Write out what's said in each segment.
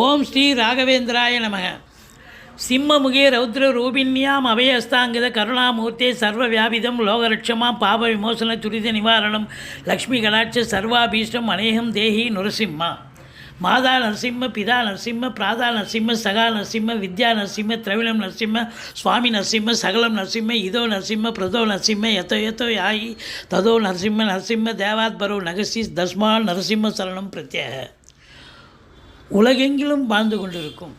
ஓம் ஸ்ரீ ராகவேந்திராய நமக. சிம்மமுகே ரௌத்ர ரூபின்யாம் அபயஸ்தாங்கித கருணாமூர்த்தே சர்வ வியாபிதம் லோகரட்சமாம் பாப விமோசன துரித நிவாரணம் லக்ஷ்மி கலாட்ச சர்வாபீஷ்டம் அநேகம் தேஹி நுரசிம்மா. மாதா நரசிம்ம பிதா நரசிம்ம பிராதா நரசிம்ம சகா நரசிம்ம வித்யா நரசிம்ம திரவிணம் நரசிம்ம சுவாமி நரசிம்ம சகலம் நரசிம்ம இதோ நரசிம்ம பிரதோ நரசிம்ம எத்தோ எத்தோ யாயி ததோ நரசிம்ம நரசிம்ம தேவாத்பரோ நகசி தஸ்மான் நரசிம்ம சரணம் பிரத்யேக. உலகெங்கிலும் வாழ்ந்து கொண்டிருக்கும்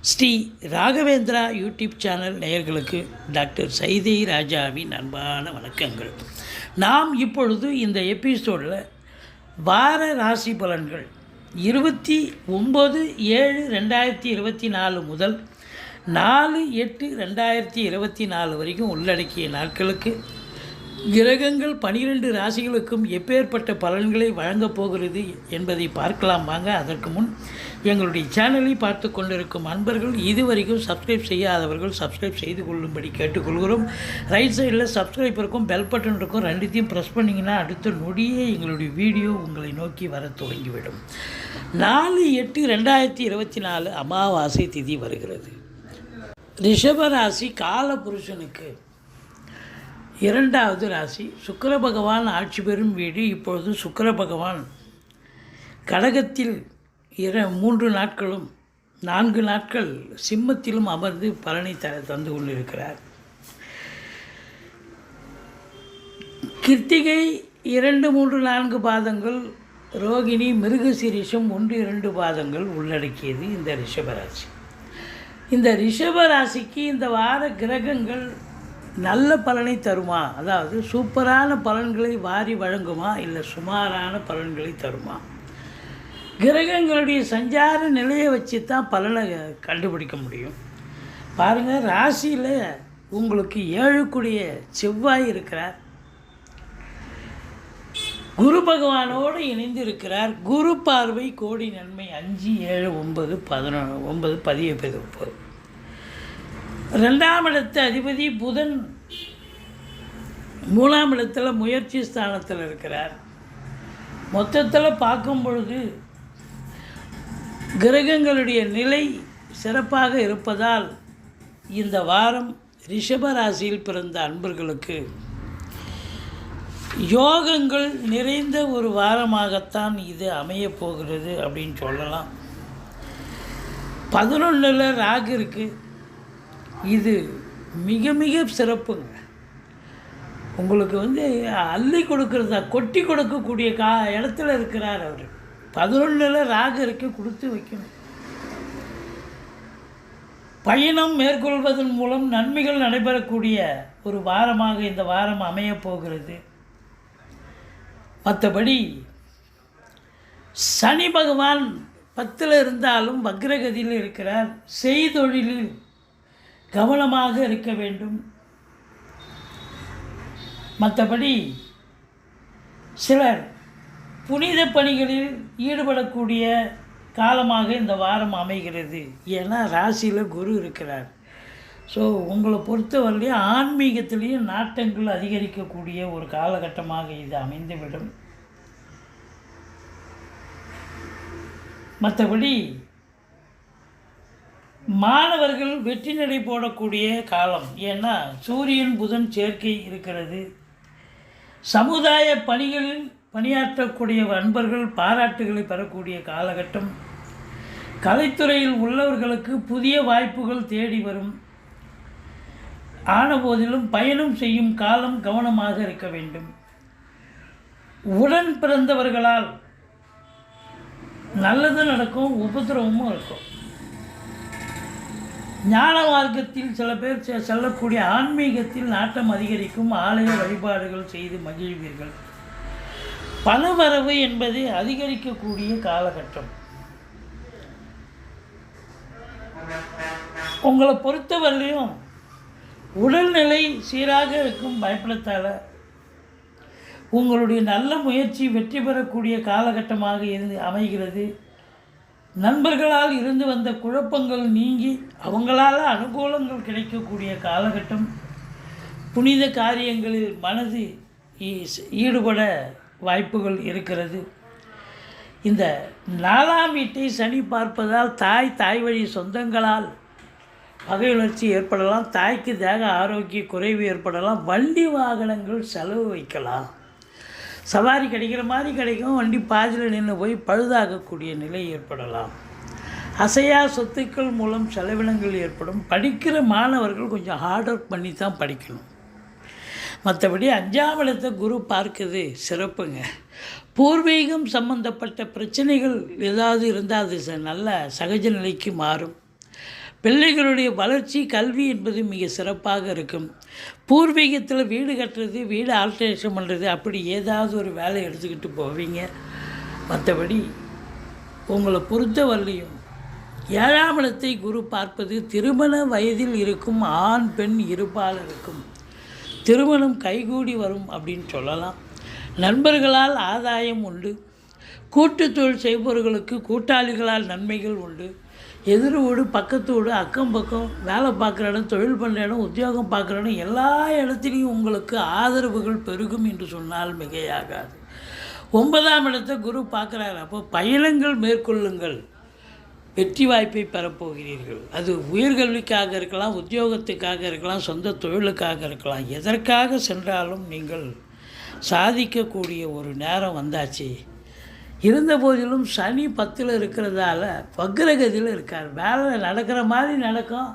ஸ்ரீ ராகவேந்திரா யூடியூப் சேனல் நேயர்களுக்கு டாக்டர் சைதை ராஜாவின் அன்பான வணக்கங்கள். நாம் இப்பொழுது இந்த எபிசோடில் வார ராசி பலன்கள் இருபத்தி ஒம்பது ஏழு ரெண்டாயிரத்தி இருபத்தி நாலு முதல் நாலு எட்டு ரெண்டாயிரத்தி இருபத்தி நாலு வரைக்கும் உள்ளடக்கிய நாட்களுக்கு கிரகங்கள் பனிரெண்டு ராசிகளுக்கும் எப்பேற்பட்ட பலன்களை வழங்கப் போகிறது என்பதை பார்க்கலாம் வாங்க. அதற்கு முன் எங்களுடைய சேனலை பார்த்து கொண்டிருக்கும் அன்பர்கள் இதுவரைக்கும் சப்ஸ்கிரைப் செய்யாதவர்கள் சப்ஸ்கிரைப் செய்து கொள்ளும்படி கேட்டுக்கொள்கிறோம். ரைட் சைடில் சப்ஸ்கிரைப் இருக்கும் பெல் பட்டன் இருக்கும் ரெண்டுத்தையும் ப்ரெஸ் பண்ணிங்கன்னா அடுத்த நொடியே எங்களுடைய வீடியோ உங்களை நோக்கி வர தொடங்கிவிடும். நாலு எட்டு ரெண்டாயிரத்தி இருபத்தி நாலு அமாவாசை திதி வருகிறது. ரிஷபராசி காலபுருஷனுக்கு இரண்டாவது ராசி சுக்கர பகவான் ஆட்சி பெறும் வீடு இப்பொழுது சுக்கர பகவான். கடகத்தில் இர மூன்று நாட்களும் நான்கு நாட்கள் சிம்மத்திலும் அமர்ந்து பலனை த தந்து கொண்டிருக்கிறார். கிருத்திகை இரண்டு மூன்று நான்கு பாதங்கள் ரோகிணி மிருகசீரிஷம் ஒன்று இரண்டு பாதங்கள் உள்ளடக்கியது இந்த ரிஷபராசி இந்த ரிஷபராசிக்கு இந்த வார கிரகங்கள் நல்ல பலனை தருமா? அதாவது சூப்பரான பலன்களை வாரி வழங்குமா? இல்லை சுமாரான பலன்களை தருமா? கிரகங்களுடைய சஞ்சார நிலையை வச்சு தான் பலனை கண்டுபிடிக்க முடியும். பாருங்கள் ராசியில் உங்களுக்கு ஏழுக்குடிய செவ்வாய் இருக்கிறார். குரு பகவானோடு இணைந்து இருக்கிறார். குரு பார்வை கோடி நன்மை அஞ்சு ஏழு ஒன்பது பதினொன்று ஒன்பது பதிய முப்பது ரெண்டாம் இடத்து அதிபதி புதன் மூணாம் இடத்துல முயற்சி ஸ்தானத்தில் இருக்கிறார். மொத்தத்தில் பார்க்கும் பொழுது கிரகங்களுடைய நிலை சிறப்பாக இருப்பதால் இந்த வாரம் ரிஷப ராசியில் பிறந்த அன்பர்களுக்கு யோகங்கள் நிறைந்த ஒரு வாரமாகத்தான் இது அமையப் போகிறது அப்படின்னு சொல்லலாம். பதினொன்றில் ராகு இருக்குது இது மிக மிக சிறப்புங்க. உங்களுக்கு வந்து அள்ளி கொடுக்குறதா கொட்டி கொடுக்கக்கூடிய கா இடத்துல இருக்கிறார் அவர். பதினொன்றில் ராகருக்கு கொடுத்து வைக்கணும். பயணம் மேற்கொள்வதன் மூலம் நன்மைகள் நடைபெறக்கூடிய ஒரு வாரமாக இந்த வாரம் அமையப் போகிறது. மற்றபடி சனி பகவான் பத்தில் இருந்தாலும் வக்ரகதியில் இருக்கிறார் செய்தொழிலில் கவனமாக இருக்க வேண்டும். மற்றபடி சிலர் புனித பணிகளில் ஈடுபடக்கூடிய காலமாக இந்த வாரம் அமைகிறது. ஏன்னா ராசியில் குரு இருக்கிறார். ஸோ உங்களை பொறுத்தவரையிலையும் ஆன்மீகத்திலையும் நாட்டங்கள் அதிகரிக்கக்கூடிய ஒரு காலகட்டமாக இது அமைந்துவிடும். மற்றபடி மாணவர்கள் வெற்றி நடை போடக்கூடிய காலம். ஏன்னா சூரியன் புதன் சேர்க்கை இருக்கிறது. சமுதாய பணிகளில் பணியாற்றக்கூடிய அன்பர்கள் பாராட்டுகளை பெறக்கூடிய காலகட்டம். கலைத்துறையில் உள்ளவர்களுக்கு புதிய வாய்ப்புகள் தேடி வரும். ஆன போதிலும் பயணம் செய்யும் காலம் கவனமாக இருக்க வேண்டும். உடன் பிறந்தவர்களால் நல்லது நடக்கும் உபதிரவமும் இருக்கும். ஞான மார்க்கத்தில் சில பேர் செ- செல்லக்கூடிய ஆன்மீகத்தில் நாட்டம் அதிகரிக்கும் ஆலய வழிபாடுகள் செய்து மகிழ்வீர்கள். பணவரவு என்பது அதிகரிக்கக்கூடிய காலகட்டம். உங்களை பொறுத்தவரையிலையும் உடல்நிலை சீராக இருக்கும் பயப்படத்தால் உங்களுடைய நல்ல முயற்சி வெற்றி பெறக்கூடிய காலகட்டமாக இருந்து அமைகிறது. நண்பர்களால் இருந்து வந்த குழப்பங்கள் நீங்கி அவங்களால் அனுகூலங்கள் கிடைக்கக்கூடிய காலகட்டம். புனித காரியங்களில் மனது ஈ- ஈடுபட வாய்ப்புகள் இருக்கிறது. இந்த நாலாம் வீட்டை சனி பார்ப்பதால் தாய் தாய் வழி சொந்தங்களால் பகையுணர்ச்சி ஏற்படலாம். தாய்க்கு தேக ஆரோக்கிய குறைவு ஏற்படலாம். வண்டி வாகனங்கள் செலவு வைக்கலாம். சவாரி கிடைக்கிற மாதிரி கிடைக்கும் வண்டி பாதியில் நின்று போய் பழுதாகக்கூடிய நிலை ஏற்படலாம். அசையா சொத்துக்கள் மூலம் செலவினங்கள் ஏற்படும். படிக்கிற மாணவர்கள் கொஞ்சம் ஹார்ட் ஒர்க் பண்ணி தான் படிக்கணும். மற்றபடி அஞ்சாம் இடத்தை குரு பார்க்குது சிறப்புங்க. பூர்வீகம் சம்பந்தப்பட்ட பிரச்சனைகள் ஏதாவது இருந்தால் அது ச- நல்ல சகஜ நிலைக்கு மாறும். பிள்ளைகளுடைய வளர்ச்சி கல்வி என்பது மிக சிறப்பாக இருக்கும். பூர்வீகத்தில் வீடு கட்டுறது வீடு ஆல்ட்ரேஷன் பண்ணுறது அப்படி ஏதாவது ஒரு வேலை எடுத்துக்கிட்டு போவீங்க. மற்றபடி உங்களை பொறுத்தவரையிலையும் ஏழாம் இடத்தை குரு பார்ப்பது திருமண வயதில் இருக்கும் ஆண் பெண் இருபாலருக்கும். திருமணம் கைகூடி வரும் அப்படின்னு சொல்லலாம். நண்பர்களால் ஆதாயம் உண்டு. கூட்டுத்தொழில் செய்பவர்களுக்கு கூட்டாளிகளால் நன்மைகள் உண்டு. எதிர் வீடு பக்கத்து வீடு அக்கம் பக்கம் வேலை பார்க்குற இடம் தொழில் பண்ணுற இடம் உத்தியோகம் பார்க்குற இடம் எல்லா இடத்துலையும் உங்களுக்கு ஆதரவுகள் பெருகும் என்று சொன்னால் மிகையாகாது. ஒன்பதாம் இடத்தை குரு பார்க்குறாரு. அப்போ பயணங்கள் மேற்கொள்ளுங்கள். வெற்றி வாய்ப்பை பெறப்போகிறீர்கள் அது உயர்கல்விக்காக இருக்கலாம் உத்தியோகத்துக்காக இருக்கலாம் சொந்த தொழிலுக்காக இருக்கலாம். எதற்காக சென்றாலும் நீங்கள் சாதிக்கக்கூடிய ஒரு நேரம் வந்தாச்சு. இருந்த போதிலும் சனி பத்தில் இருக்கிறதால வக்ரகதியில் இருக்கார். வேலை நடக்கிற மாதிரி நடக்கும்.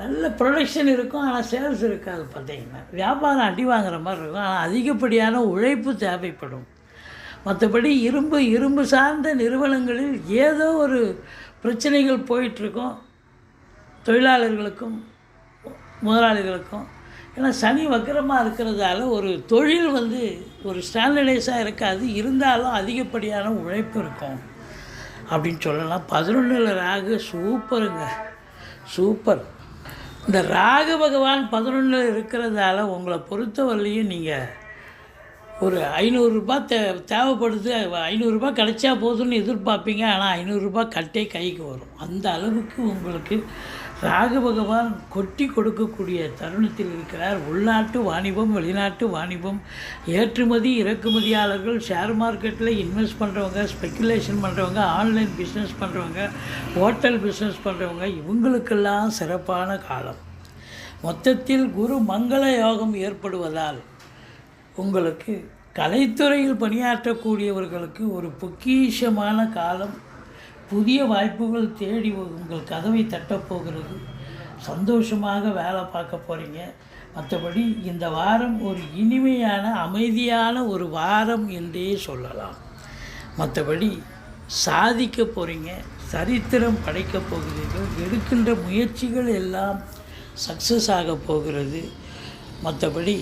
நல்ல ப்ரொடக்ஷன் இருக்கும். ஆனால் சேல்ஸ் இருக்காது பார்த்தீங்கன்னா. வியாபாரம் அடி வாங்குற மாதிரி இருக்கும். ஆனால் அதிகப்படியான உழைப்பு தேவைப்படும். மற்றபடி இரும்பு இரும்பு சார்ந்த நிறுவனங்களில் ஏதோ ஒரு பிரச்சனைகள் போயிட்டுருக்கும் தொழிலாளர்களுக்கும் முதலாளிகளுக்கும். ஏன்னா சனி வக்கரமாக இருக்கிறதால ஒரு தொழில் வந்து ஒரு ஸ்டாண்டர்டைஸாக இருக்காது. இருந்தாலும் அதிகப்படியான உழைப்பு இருக்கும். அப்படின்னு சொல்லலாம். பதினொன்றில் ராகு சூப்பருங்க. சூப்பர். இந்த ராகு பகவான் பதினொன்றில் இருக்கிறதால உங்களை பொறுத்தவரையிலையும் நீங்கள் ஒரு ஐநூறுரூபா தே தேவைப்படுது. ஐநூறுரூபா கிடைச்சா போதும்னு எதிர்பார்ப்பீங்க. ஆனால் ஐநூறுரூபா கட்டே கைக்கு வரும். அந்த அளவுக்கு உங்களுக்கு ராகு பகவான் கொட்டி கொடுக்கக்கூடிய தருணத்தில் இருக்கிறார். உள்நாட்டு வாணிபம் வெளிநாட்டு வாணிபம் ஏற்றுமதி இறக்குமதியாளர்கள் ஷேர் மார்க்கெட்டில் இன்வெஸ்ட் பண்ணுறவங்க ஸ்பெக்குலேஷன் பண்ணுறவங்க ஆன்லைன் பிஸ்னஸ் பண்ணுறவங்க ஹோட்டல் பிஸ்னஸ் பண்ணுறவங்க இவங்களுக்கெல்லாம் சிறப்பான காலம். மொத்தத்தில் குரு மங்கள யோகம் ஏற்படுவதால் உங்களுக்கு கலைத்துறையில் பணியாற்றக்கூடியவர்களுக்கு ஒரு பொக்கிஷமான காலம் புதிய வாய்ப்புகள் தேடி உங்கள் கதவை தட்டப்போகிறது சந்தோஷமாக வேலை பார்க்க போகிறீங்க மற்றபடி இந்த வாரம் ஒரு இனிமையான அமைதியான ஒரு வாரம் என்றே சொல்லலாம். மற்றபடி சாதிக்க போகிறீங்க சரித்திரம் படைக்க போகிறீர்கள். எடுக்கின்ற முயற்சிகள் எல்லாம் சக்ஸஸ் ஆக போகிறது. மற்றபடி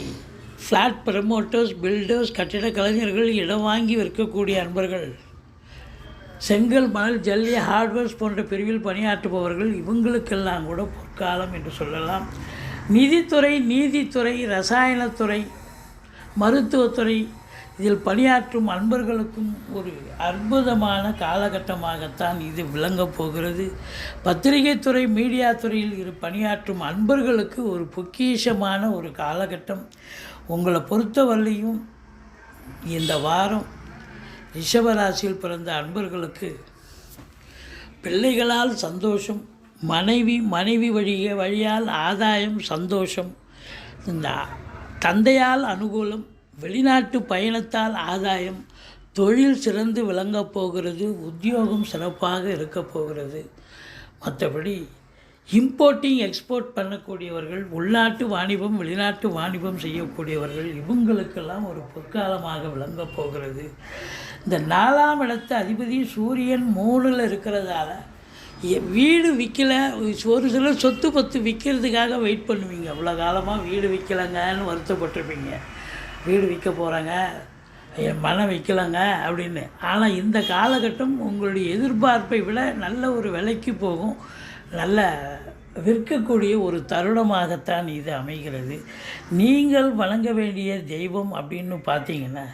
ஃப்ளாட் ப்ரமோட்டர்ஸ் பில்டர்ஸ் கட்டிட கலைஞர்கள் இடம் வாங்கி விற்கக்கூடிய அன்பர்கள். செங்கல் மணல் ஜல்லி ஹார்ட்வேர்ஸ் போன்ற பிரிவில் பணியாற்றுபவர்கள் இவங்களுக்கெல்லாம் கூட பொற்காலம் என்று சொல்லலாம். நிதித்துறை நீதித்துறை ரசாயனத்துறை மருத்துவத்துறை இதில் பணியாற்றும் அன்பர்களுக்கும் ஒரு அற்புதமான காலகட்டமாகத்தான் இது விளங்கப் போகிறது. பத்திரிகைத்துறை மீடியா துறையில் இரு பணியாற்றும் அன்பர்களுக்கு ஒரு பொக்கிஷமான ஒரு காலகட்டம். உங்களை பொறுத்தவரையிலையும் இந்த வாரம் ரிஷபராசியில் பிறந்த அன்பர்களுக்கு பிள்ளைகளால் சந்தோஷம் மனைவி மனைவி வழிய வழியால் ஆதாயம் சந்தோஷம். இந்த தந்தையால் அனுகூலம் வெளிநாட்டு பயணத்தால் ஆதாயம் தொழில் சிறந்து விளங்கப் போகிறது உத்தியோகம் சிறப்பாக இருக்கப் போகிறது. மற்றபடி இம்போர்ட்டிங் எக்ஸ்போர்ட் பண்ணக்கூடியவர்கள் உள்நாட்டு வாணிபம் வெளிநாட்டு வாணிபம் செய்யக்கூடியவர்கள் இவங்களுக்கெல்லாம் ஒரு பொற்காலமாக விளங்கப் போகிறது. இந்த நாலாம் இடத்து அதிபதி சூரியன் மூணில் இருக்கிறதால எ- வீடு விற்கல ஒரு சிலர் சொத்து பத்து விற்கிறதுக்காக வெயிட் பண்ணுவீங்க. அவ்வளோ காலமாக வீடு விற்கலைங்கன்னு வருத்தப்பட்டிருப்பீங்க. வீடு விற்க போகிறாங்க என் மனம் விற்கலைங்க அப்படின்னு. ஆனால் இந்த காலகட்டம் உங்களுடைய எதிர்பார்ப்பை விட நல்ல ஒரு விலைக்கு போகும். நல்ல விற்கக்கூடிய ஒரு தருணமாகத்தான் இது அமைகிறது. நீங்கள் வழங்க வேண்டிய தெய்வம் அப்படின்னு பார்த்தீங்கன்னா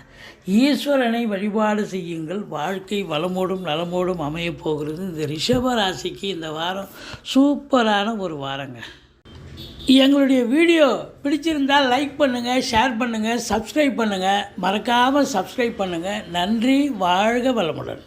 ஈஸ்வரனை வழிபாடு செய்யுங்கள். வாழ்க்கை வளமோடும் நலமோடும் அமையப் போகிறது. இந்த ரிஷப ராசிக்கு இந்த வாரம் சூப்பரான ஒரு வாரங்க. எங்களுடைய வீடியோ பிடிச்சிருந்தால் லைக் பண்ணுங்கள் ஷேர் பண்ணுங்கள் சப்ஸ்கிரைப் பண்ணுங்கள் மறக்காமல் சப்ஸ்கிரைப் பண்ணுங்கள் நன்றி வாழ்க வளமுடன்.